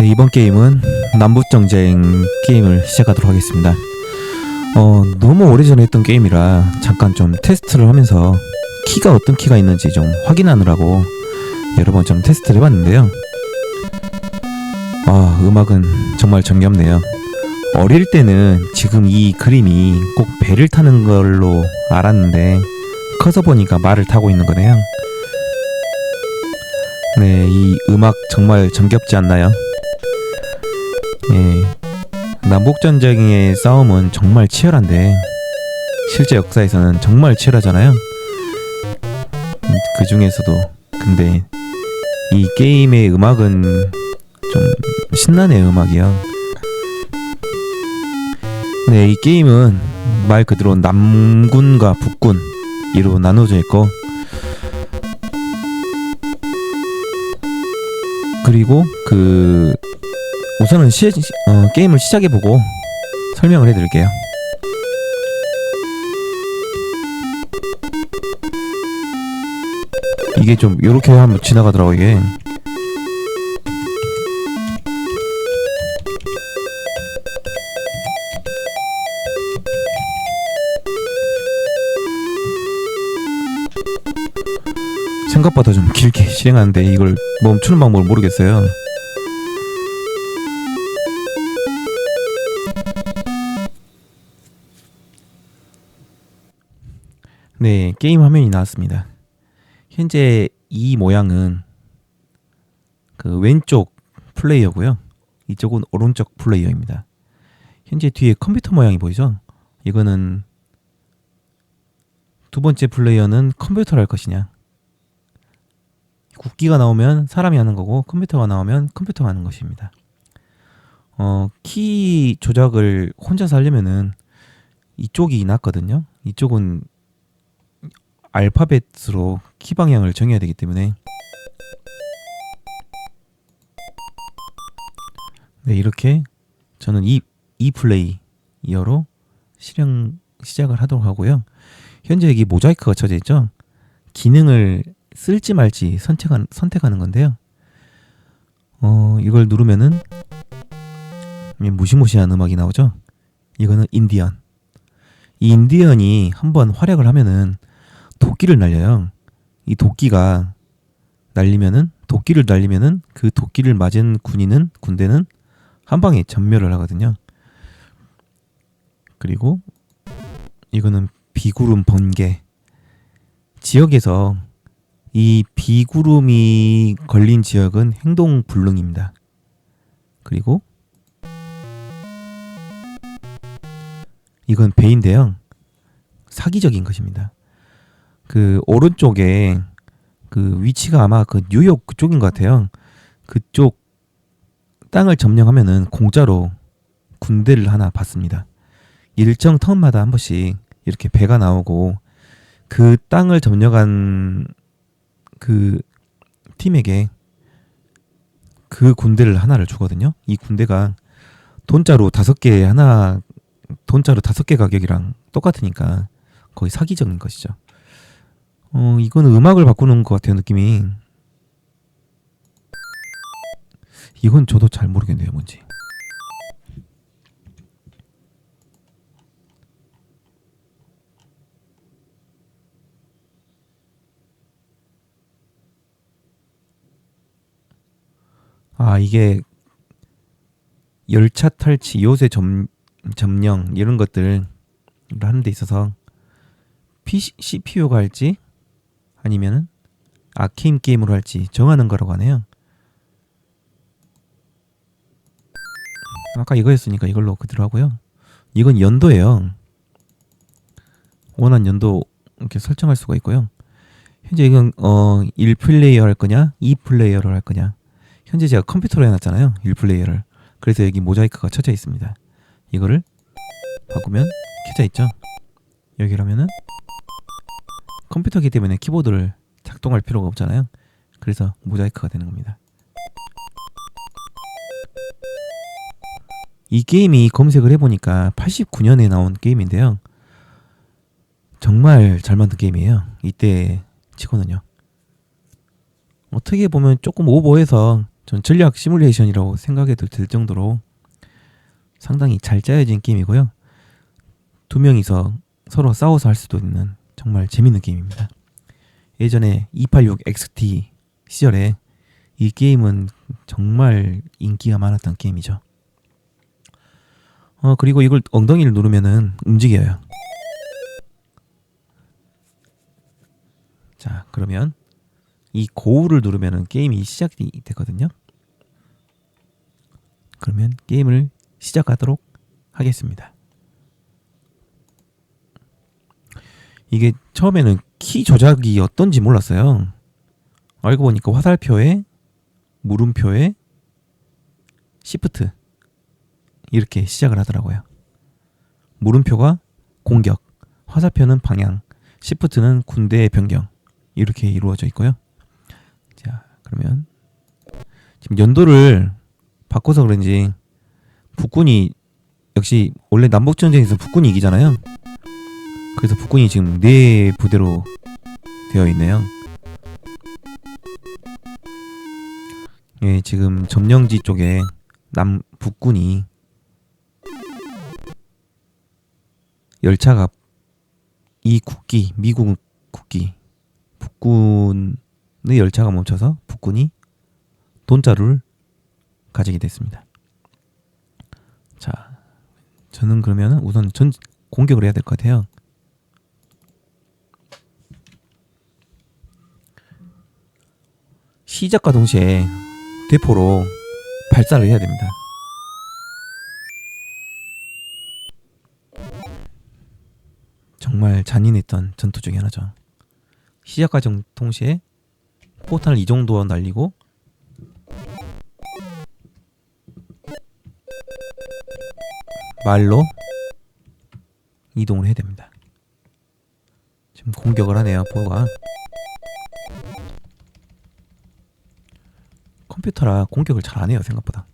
네, 이번 게임은 남북정쟁 게임을 시작하도록 하겠습니다. 어, 너무 오래전에 했던 게임이라 잠깐 좀 테스트를 하면서 키가 어떤 키가 있는지 좀 확인하느라고 여러 번 좀 테스트를 해봤는데요. 아, 음악은 정말 정겹네요. 어릴 때는 지금 이 그림이 꼭 배를 타는 걸로 알았는데 커서 보니까 말을 타고 있는 거네요. 네, 이 음악 정말 정겹지 않나요? 예. 남북전쟁의 싸움은 정말 치열한데 실제 역사에서는 정말 치열하잖아요. 그 중에서도 근데 이 게임의 음악은 좀 신나네요 음악이요. 네, 이 게임은 말 그대로 남군과 북군 이로 나눠져 있고 그리고 그 우선은 시, 어, 게임을 시작해보고 설명을 해드릴게요. 이게 좀 요렇게 한번 지나가더라고 이게. 생각보다 좀 길게 실행하는데 이걸 멈추는 방법을 모르겠어요. 네, 게임 화면이 나왔습니다. 현재 이 모양은 그 왼쪽 플레이어고요. 이쪽은 오른쪽 플레이어입니다. 현재 뒤에 컴퓨터 모양이 보이죠? 이거는 두 번째 플레이어는 컴퓨터를 할 것이냐. 국기가 나오면 사람이 하는 거고 컴퓨터가 나오면 컴퓨터가 하는 것입니다. 어, 키 조작을 혼자서 하려면은 이쪽이 낫거든요. 이쪽은 알파벳으로 키 방향을 정해야 되기 때문에 네, 이렇게 저는 이, 이 플레이어로 실행 시작을 하도록 하고요. 현재 여기 모자이크가 쳐져 있죠. 기능을 쓸지 말지 선택한, 선택하는 건데요. 어, 이걸 누르면은 무시무시한 음악이 나오죠. 이거는 인디언. 이 인디언이 한번 활약을 하면은 도끼를 날려요. 이 도끼가 날리면은 도끼를 날리면은 그 도끼를 맞은 군인은 군대는 한 방에 전멸을 하거든요. 그리고 이거는 비구름 번개. 지역에서 이 비구름이 걸린 지역은 행동 불능입니다. 그리고 이건 배인데요. 사기적인 것입니다. 그 오른쪽에 그 위치가 아마 그 뉴욕 그쪽인 것 같아요. 그쪽 땅을 점령하면은 공짜로 군대를 하나 받습니다. 일정 턴마다 한 번씩 이렇게 배가 나오고 그 땅을 점령한 그 팀에게 그 군대를 하나를 주거든요. 이 군대가 돈자루 다섯 개 하나 돈자루 다섯 개 가격이랑 똑같으니까 거의 사기적인 것이죠. 어 이거는 음악을 바꾸는 것 같아요 느낌이. 이건 저도 잘 모르겠네요 뭔지. 아 이게 열차 탈취, 요새 점, 점령 이런 것들 하는 데 있어서 PC, CPU가 할지 아니면은 아케임 게임으로 할지 정하는 거라고 하네요. 아까 이거였으니까 이걸로 그대로 하고요. 이건 연도예요. 원한 연도 이렇게 설정할 수가 있고요. 현재 이건 어 1플레이어 할 거냐, 2플레이어를 할 거냐. 현재 제가 컴퓨터로 해놨잖아요. 1플레이어를. 그래서 여기 모자이크가 쳐져 있습니다. 이거를 바꾸면 켜져 있죠. 여기라면은 컴퓨터기 때문에 키보드를 작동할 필요가 없잖아요. 그래서 모자이크가 되는 겁니다. 이 게임이 검색을 해보니까 89년에 나온 게임인데요. 정말 잘 만든 게임이에요. 이때 치고는요. 어떻게 보면 조금 오버해서 전 전략 시뮬레이션이라고 생각해도 될 정도로 상당히 잘 짜여진 게임이고요. 두 명이서 서로 싸워서 할 수도 있는 정말 재밌는 게임입니다. 예전에 286 XT 시절에 이 게임은 정말 인기가 많았던 게임이죠. 어 그리고 이걸 엉덩이를 누르면은 움직여요. 자 그러면 이 고우를 누르면은 게임이 시작이 되거든요. 그러면 게임을 시작하도록 하겠습니다. 이게 처음에는 키 조작이 어떤지 몰랐어요. 알고 보니까 화살표에 물음표에 시프트 이렇게 시작을 하더라고요. 물음표가 공격, 화살표는 방향, 시프트는 군대의 변경 이렇게 이루어져 있고요. 자, 그러면 지금 연도를 바꿔서 그런지 북군이 역시 원래 남북 전쟁에서 북군이 이기잖아요. 그래서 북군이 지금 네 부대로 되어 있네요. 예, 지금 점령지 쪽에 남 북군이 열차가 이 국기 미국 국기 북군의 열차가 멈춰서 북군이 돈자루를 가지게 됐습니다. 자, 저는 그러면 우선 전 공격을 해야 될 것 같아요. 시작과 동시에 대포로 발사를 해야 됩니다. 정말 잔인했던 전투 중에 하나죠. 시작과 정- 동시에 포탄을 이 정도 날리고 말로 이동을 해야 됩니다. 지금 공격을 하네요, 보가. 컴퓨터라 공격을 잘 안 해요, 생각보다.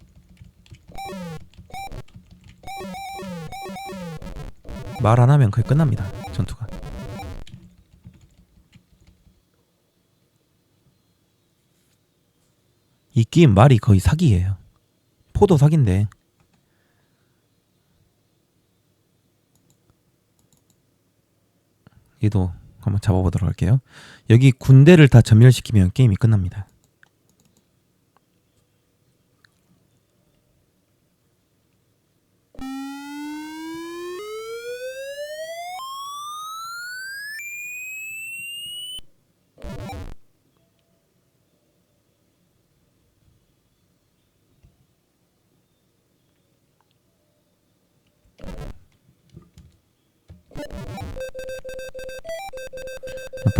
말 안 하면 거의 끝납니다, 전투가. 이 게임 말이 거의 사기예요. 포도 사기인데 얘도 한번 잡아보도록 할게요. 여기 군대를 다 전멸시키면 게임이 끝납니다.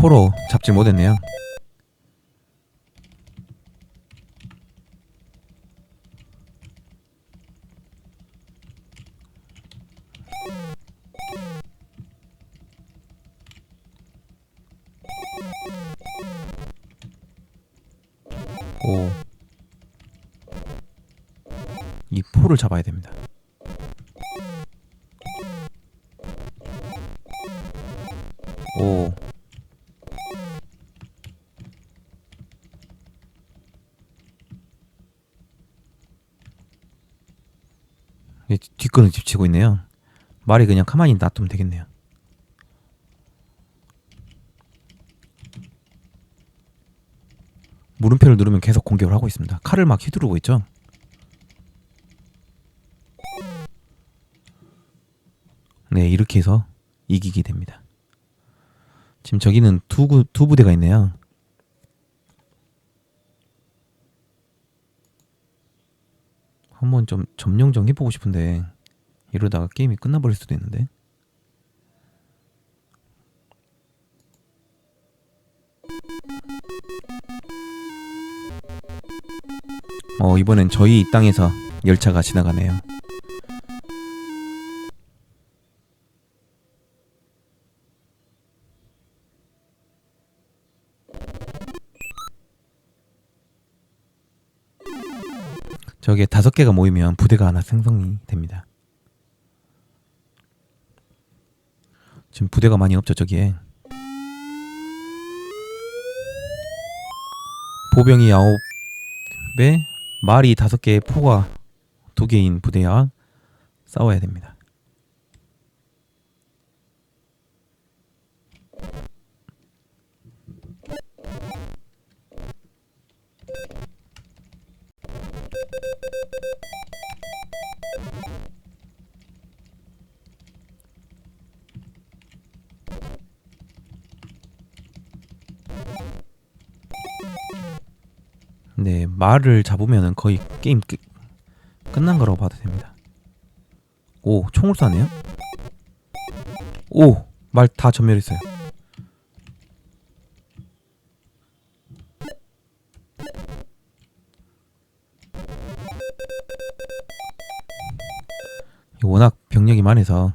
포로 잡지 못했네요. 오. 이 포를 잡아야 됩니다. 뒷끈을 집치고 있네요. 말이 그냥 가만히 놔두면 되겠네요. 물음표를 누르면 계속 공격을 하고 있습니다. 칼을 막 휘두르고 있죠. 네, 이렇게 해서 이기게 됩니다. 지금 저기는 두, 구, 두 부대가 있네요. 한번 좀 점령 좀 해보고 싶은데 이러다가 게임이 끝나버릴 수도 있는데 어 이번엔 저희 땅에서 열차가 지나가네요 저게 다섯 개가 모이면 부대가 하나 생성이 됩니다. 지금 부대가 많이 없죠 저기에. 보병이 아홉 배, 말이 다섯 개, 포가 두 개인 부대와 싸워야 됩니다. 말을 잡으면은 거의 게임 끝, 끝난 거라고 봐도 됩니다. 오, 총을 쏘네요? 오, 말 다 전멸했어요. 워낙 병력이 많아서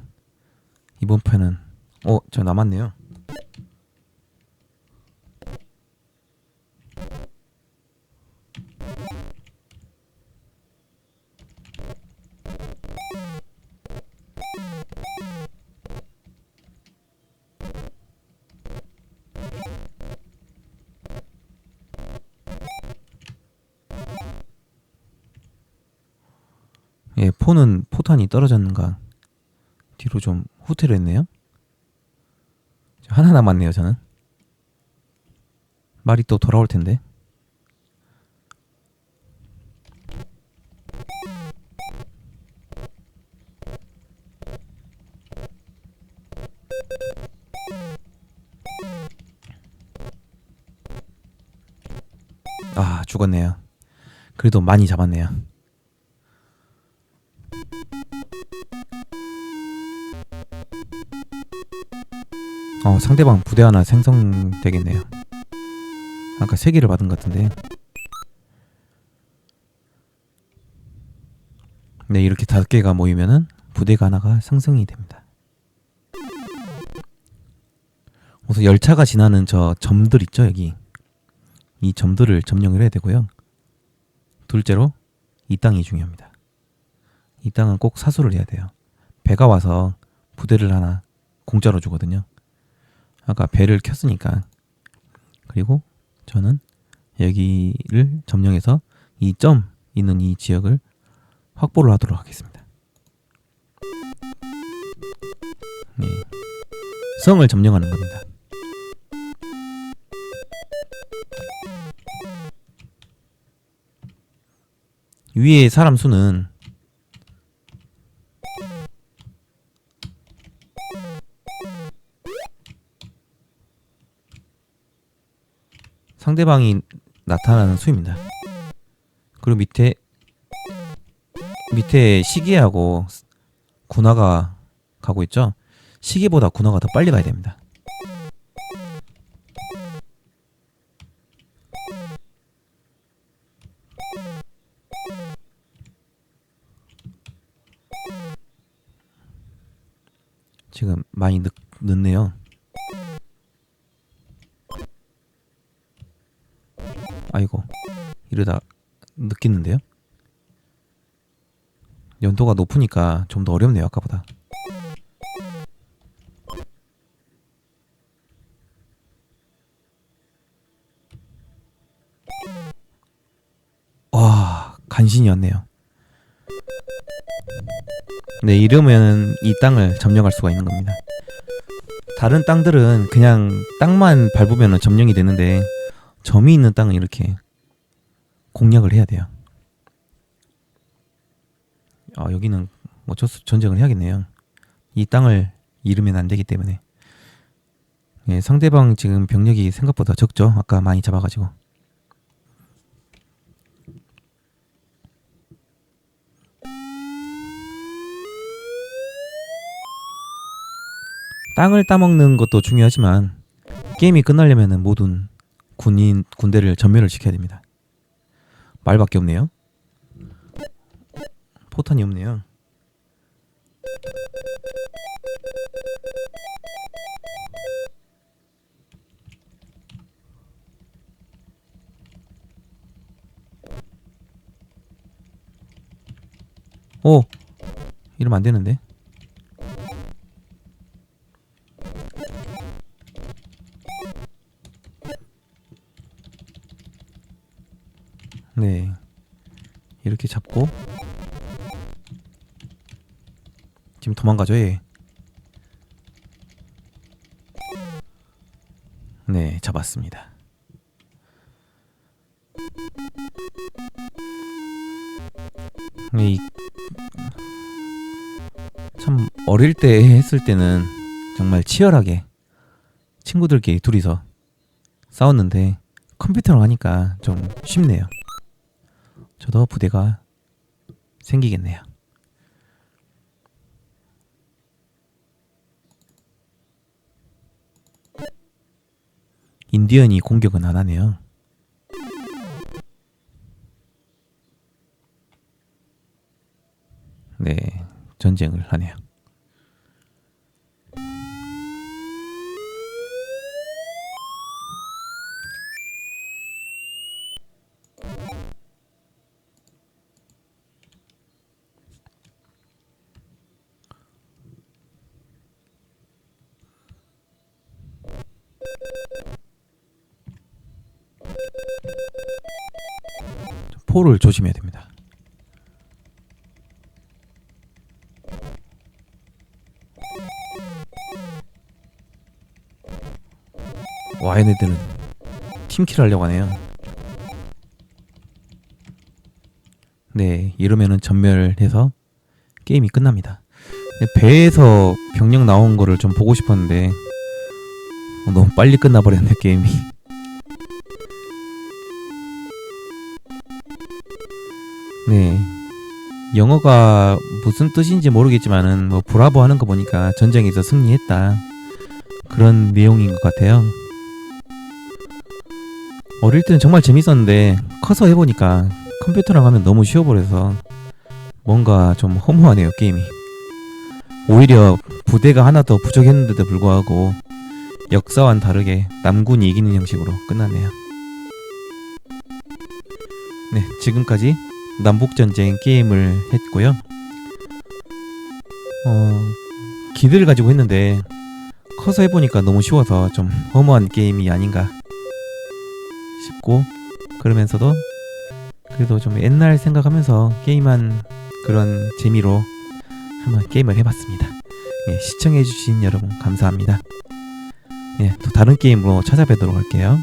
이번 편은 어, 저 남았네요. 예, 포는 포탄이 떨어졌는가 뒤로 좀 후퇴를 했네요. 저 하나 남았네요, 저는. 말이 또 돌아올 텐데. 아, 죽었네요. 그래도 많이 잡았네요. 어, 상대방 부대 하나 생성되겠네요. 아까 세 개를 받은 것 같은데. 네, 이렇게 다섯 개가 모이면은 부대가 하나가 생성이 됩니다. 우선 열차가 지나는 저 점들 있죠, 여기. 이 점들을 점령을 해야 되고요. 둘째로 이 땅이 중요합니다. 이 땅은 꼭 사수를 해야 돼요. 배가 와서 부대를 하나 공짜로 주거든요. 아까 배를 켰으니까 그리고 저는 여기를 점령해서 이 점 있는 이 지역을 확보를 하도록 하겠습니다. 네. 성을 점령하는 겁니다. 위에 사람 수는 상대방이 나타나는 수입니다. 그리고 밑에 밑에 시계하고 군화가 가고 있죠. 시계보다 군화가 더 빨리 가야 됩니다. 지금 많이 늦, 늦네요. 아이고 이러다 느끼는데요? 연도가 높으니까 좀 더 어렵네요 아까보다. 와 간신이었네요. 네 이러면 이 땅을 점령할 수가 있는 겁니다. 다른 땅들은 그냥 땅만 밟으면 점령이 되는데 점이 있는 땅은 이렇게 공략을 해야 돼요. 아 여기는 어쩔 수 전쟁을 해야겠네요. 이 땅을 잃으면 안 되기 때문에 예, 상대방 지금 병력이 생각보다 적죠. 아까 많이 잡아가지고 땅을 따먹는 것도 중요하지만 게임이 끝나려면 모든 군인 군대를 전멸을 시켜야 됩니다. 말밖에 없네요. 포탄이 없네요. 오 이러면 안 되는데. 네. 이렇게 잡고 지금 도망가죠 얘. 네 잡았습니다. 이, 참 어릴 때 했을 때는 정말 치열하게 친구들끼리 둘이서 싸웠는데 컴퓨터로 하니까 좀 쉽네요. 저도 부대가 생기겠네요. 인디언이 공격은 안 하네요. 네, 전쟁을 하네요. 포를 조심해야 됩니다. 와 얘네들은 팀킬 하려고 하네요. 네 이러면은 전멸해서 게임이 끝납니다. 근데 배에서 병력 나온 거를 좀 보고 싶었는데 어, 너무 빨리 끝나버렸네 게임이. 네. 영어가 무슨 뜻인지 모르겠지만은 뭐 브라보 하는 거 보니까 전쟁에서 승리했다. 그런 내용인 것 같아요. 어릴 때는 정말 재밌었는데 커서 해보니까 컴퓨터랑 하면 너무 쉬워버려서 뭔가 좀 허무하네요 게임이. 오히려 부대가 하나 더 부족했는데도 불구하고 역사와는 다르게 남군이 이기는 형식으로 끝났네요. 네, 지금까지 남북전쟁 게임을 했고요. 어, 기대를 가지고 했는데 커서 해보니까 너무 쉬워서 좀 허무한 게임이 아닌가 싶고 그러면서도 그래도 좀 옛날 생각하면서 게임한 그런 재미로 한번 게임을 해봤습니다. 예, 시청해주신 여러분 감사합니다. 예, 또 다른 게임으로 찾아뵙도록 할게요.